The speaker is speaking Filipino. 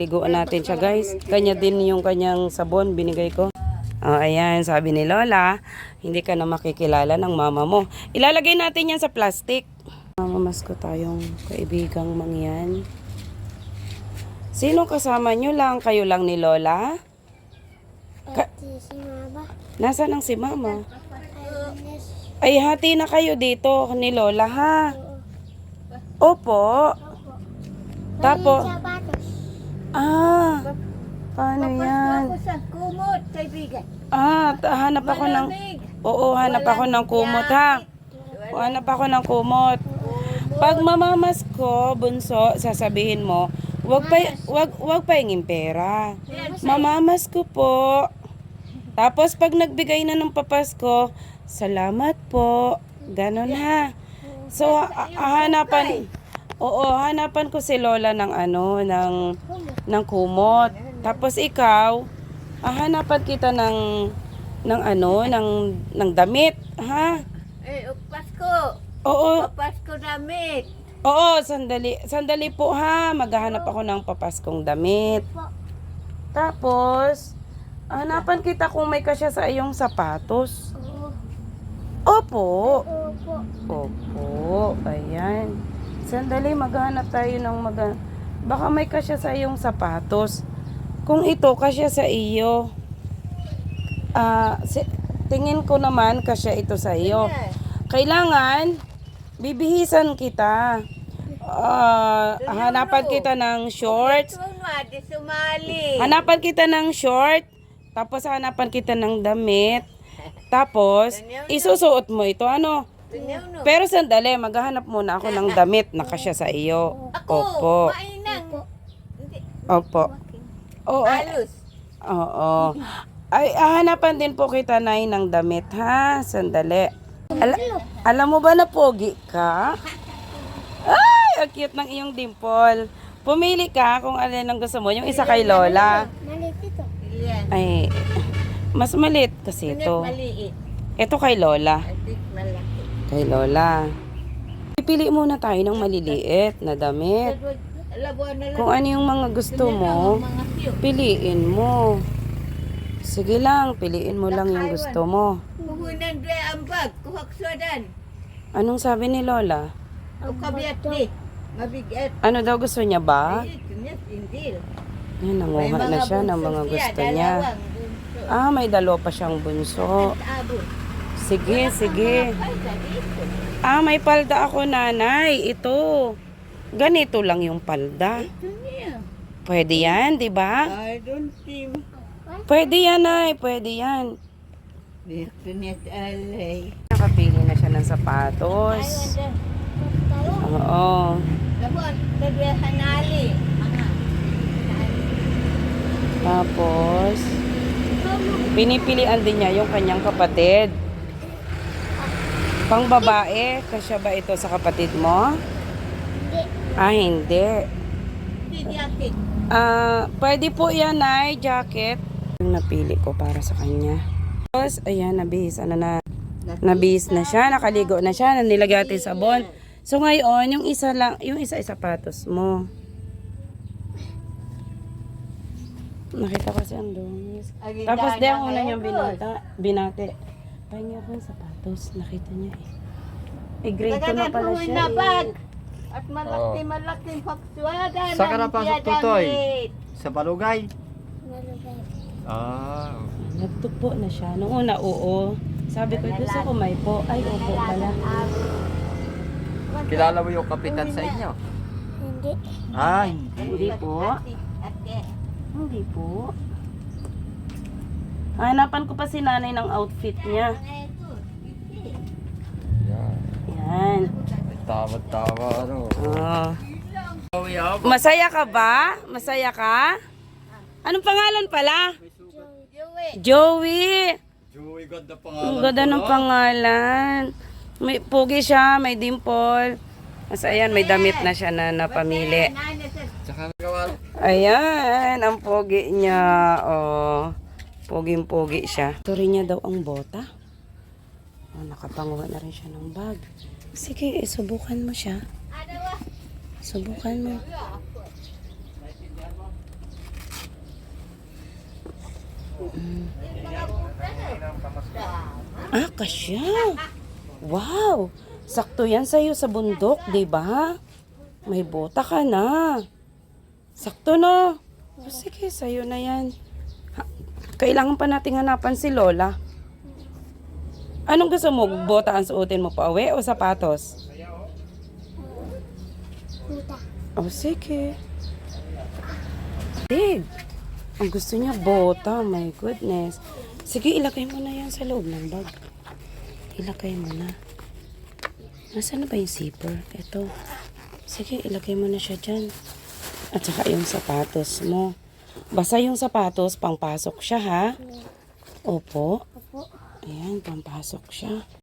Liguan natin siya guys. Kanya din yung kanyang sabon binigay ko. Oh, ayan, sabi ni Lola, hindi ka na makikilala ng mama mo. Ilalagay natin yan sa plastic. Mamamas ko tayong kaibigang mangyan. Sino kasama nyo lang? Kayo lang ni Lola? Ka- si Mama. Nasaan ang si mama? Ay, hati na kayo dito ni Lola, ha? Opo. Tapos, Sapatos. Ah, paano yan? Ako sa kumot, kaibigan. Ah, ta- hanap ako ng... Oo, hanap ako ng kumot, ha? O, hanap ako ng kumot. Pag mamamas ko, bunso, sasabihin mo, wag pa, wag, wag pa pera. Mamamas ko po. Tapos pag nagbigay na ng papasko, salamat po. Ganon ha. So, a- a- hanapan, oo, hanapan ko si Lola ng ano, ng, ng kumot. Tapos ikaw, ah, hanapan kita ng, ng ano, ng, ng damit, ha? Eh, o Pasko. Oo, O Pasko damit. Oo, sandali. Sandali po ha. Maghahanap ako ng papaskong damit. Tapos, hanapan kita kung may kasya sa iyong sapatos. Opo. Opo. Opo. Ayan. Sandali, maghanap tayo ng mag... Baka may kasya sa iyong sapatos. Kung ito, kasya sa iyo. Ah, si- tingin ko naman kasya ito sa iyo. Kailangan, bibihisan kita. Ah, hanapan kita ng shorts. Hanapan kita ng short. Tapos hanapan kita ng damit. Tapos, isusuot mo ito. Ano? Pero sandali, maghahanap muna ako ng damit na kasya sa iyo. Ako, Opo. Opo. Oo. Halos. Oo. Ay, hahanapan din po kita, Nay, ng damit, ha? Sandali. Ala- alam mo ba na pogi ka? Ay, ang cute ng iyong dimple. Pumili ka kung alin ang gusto mo. Yung isa kay Lola. Malit ito. Ay, mas malit kasi ito. maliit. Ito kay Lola. Kay Lola. Pipili muna tayo ng maliliit na damit. Kung ano yung mga gusto mo, piliin mo. Sige lang, piliin mo lang yung gusto mo. Puhunan dre ang bag. Kuhak suadan. Anong sabi ni Lola? O kabiat di. Mabigat. Ano daw gusto niya ba? Yan, nanguha na siya ng mga gusto niya. Ah, may dalawa pa siyang bunso. Sige, sige. Ah, may palda ako, nanay. Ito. Ganito lang yung palda. Pwede yan, di ba? I don't think. Pwede yan, nay. Pwede yan. Dito niya alay. Nakapili na siya ng sapatos. Oo. Tapos, pinipilian din niya yung kanyang kapatid. Pang babae, kasya ba ito sa kapatid mo? Ah, hindi. Hindi jacket. Ah, pwede po yan, ay jacket. Yung napili ko para sa kanya. Tapos, ayan, nabihis. Ano na, nabihis na siya, nakaligo na siya, nilagay natin sabon. So ngayon, yung isa lang, yung isa ay sapatos mo. Nakita kasi ang. Agin Tapos di ang una niyang binata, binate. Pahingi ako ng sapatos, nakita niya eh. Eh, grade 2 na pala siya eh. At malaki malaki faksuadan. Saan ka ang napasok, tiya Tutoy? damit. Sa Balugay? Ah. Nagtupo na siya. Noong una, oo. Sabi ko, gusto ko may po. Ay, opo pala. Kilala mo yung kapitan sa inyo? Hindi. Ah, hindi. Hindi po. Ate. Hindi po. Hanapan ko pa si nanay ng outfit niya. Yan. Yan. Tama-tama, ano. Oh. Masaya ka ba? Masaya ka? Anong pangalan pala? Joey. Joey. Joey, ganda Ang ganda ng pangalan. May pugi siya, may dimple. Mas ayan, may damit na siya na napamili. Ayan, ang pogi niya. Oh, poging-pogi siya. Ito rin niya daw ang bota. Oh, nakapanguha na rin siya ng bag. Sige, eh, isubukan mo siya. Subukan mo. Mm. Ah, kasya. Wow! Sakto yan sa'yo sa bundok, di ba? May bota ka na. Sakto na. O, oh, sige, sa'yo na yan. Ha, kailangan pa nating hanapan si Lola. Anong gusto mo? Bota ang suotin mo pa uwi o sapatos? Puta. O, sige. Big. Ang gusto niya, bota. My goodness. Sige, ilagay mo na yan sa loob ng bag. Ilagay mo na. Nasaan na ba yung zipper? Ito. Sige, ilagay mo na siya dyan. At saka yung sapatos mo. Basta yung sapatos, pangpasok siya ha? Opo. Opo. Ayan, pampasok siya.